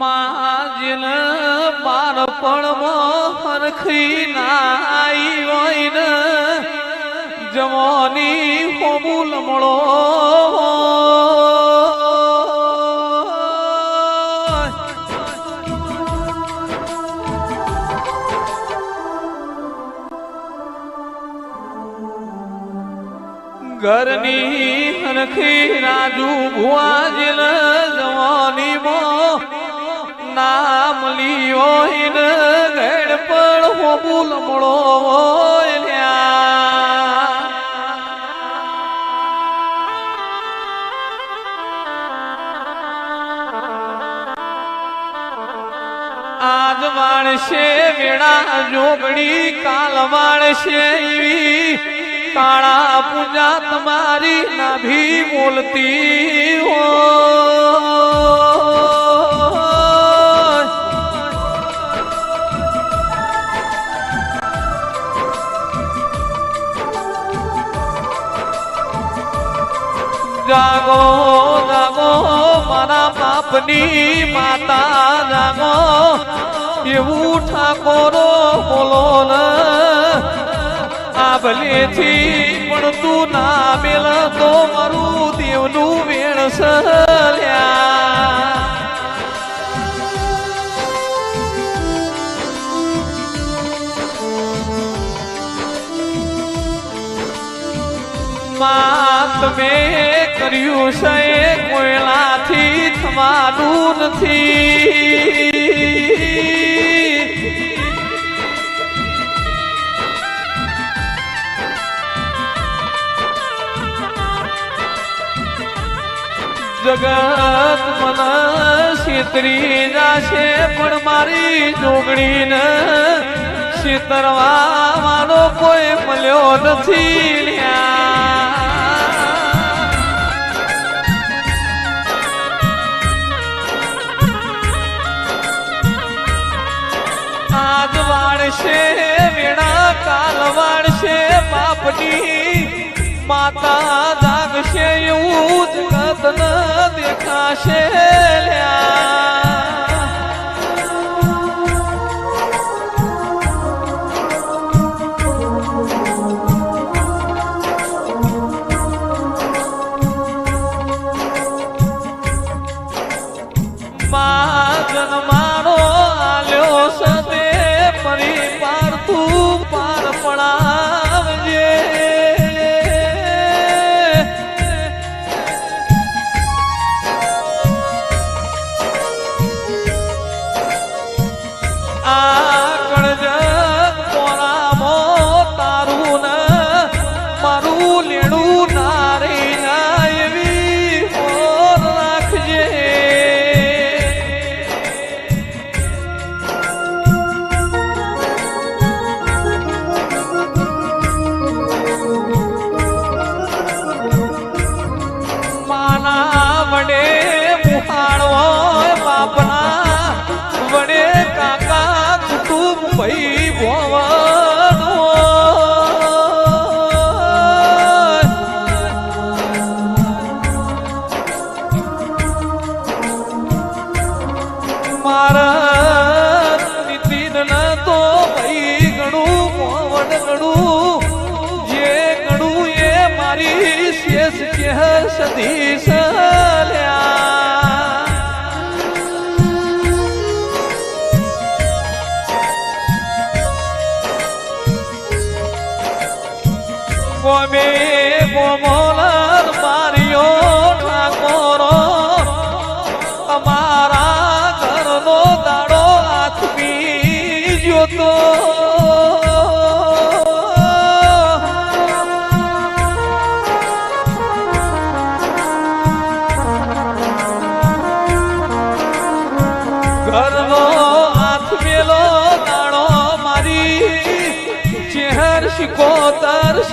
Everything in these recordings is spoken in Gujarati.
માજન બાળપણમાં હરખી નાઈ હોય ને જવાની હોબુલ મળો. ઘરની હરખી રાજુ ભુવાજીલ જવાની મો નામ લીયો ઘેડ પણ હોબુલ મળો લ્યા આજ વાળશે વેળા જોગણી, કાલ એવી કાળા પૂજા તમારી નાભી બોલતી હોય જાગો જાગો મારા બાપની માતા જાગો એવું ઠાકોરો બોલો ને. આ ભલેથી પણ તું ના મેલ તો મારું દેવનું વેણ સલ્યા કર્યું છે કોયલાથી થવાનું નથી. જગત મન શીતરી જાશે, પણ મારી જોગણીને શીતરવા મારો કોઈ મળ્યો નથી લ્યા. માતા જાગશે એવું જગત ન દેખાશે લ્યા. સલ્યા ગોમે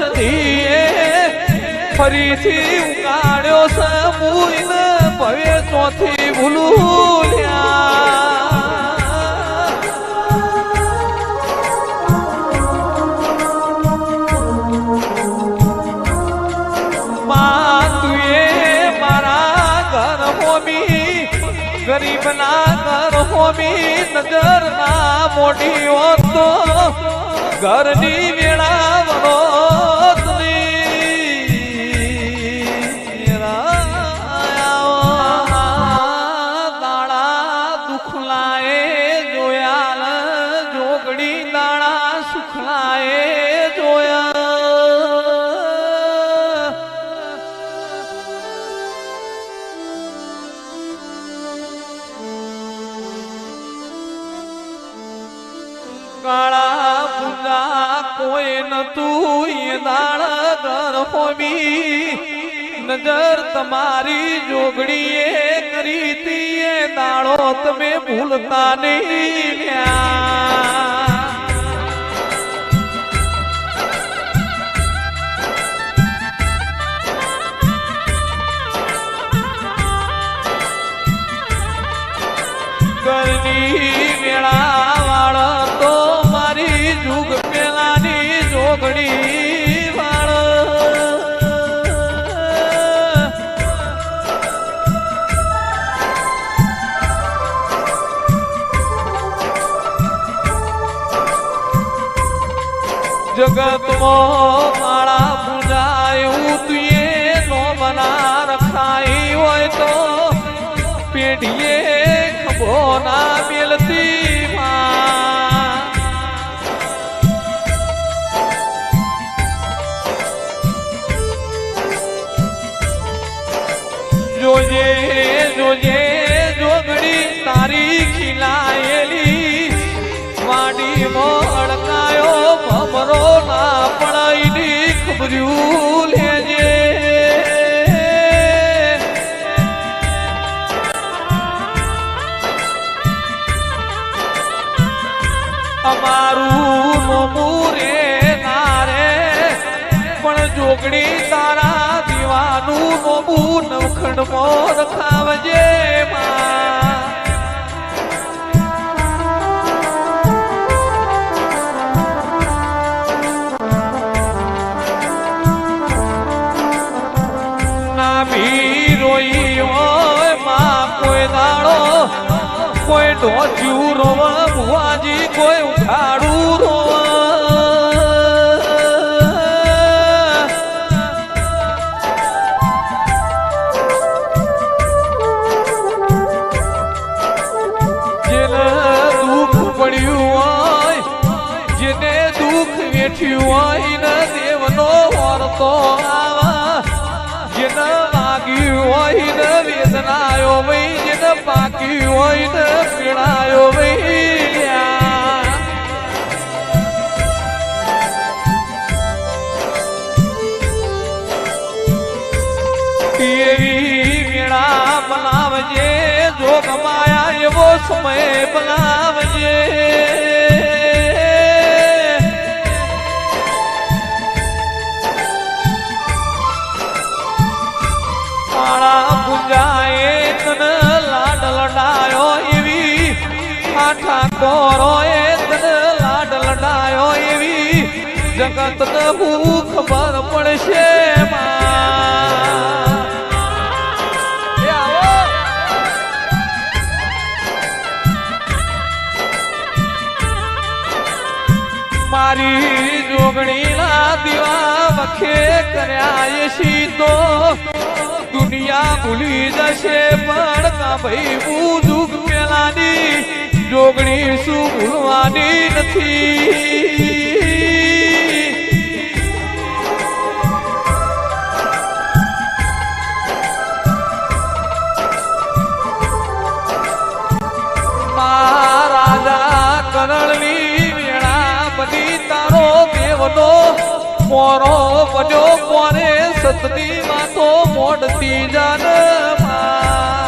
શિકોતર ફરીથી ઉકાળ્યો સમૂઈને ભવે ચોથી ભૂલ્યા. મા ના ઘર હોમી નજર ના મોટી હોતો ઘરની વેળા દાડા ઘર નજર તમારી જોગડીએ કરી હતી એ દાડો તમે ભૂલતા નહીં લ્યા. જગતમાં માળા પૂજાયું તુએ લેજે. અમારું નોમું રે નારે પણ જોગડી તારા દીવાનું નોમું નવખંડ મોર ખાવજે માં. ભી રોઈ હોયમાં કોઈ દાડો, કોઈ ઢોચ્યું રોવ ભુવાજી કોઈ રોવ જેને દુઃખ વેઠ્યું હોય ને દેવનો વર્તો આવા વેદનાયો ભાઈ જેને પાકી હોય ને પીડાયો ભાઈ વેળા બનાવજે જો ગમાયા એવો સમય બનાવજે. જગત ને હું ખબર પડશે મારી જોગણીના દીવા વખે કર્યા છી તો દુનિયા ભૂલી જશે, પણ ભાઈ હું દુઃખ પેલાની જોગણી શું ભૂલવાની નથી. દેવનો મોરો બન્યો કોને સતની વાતો મોડતી જાનમાં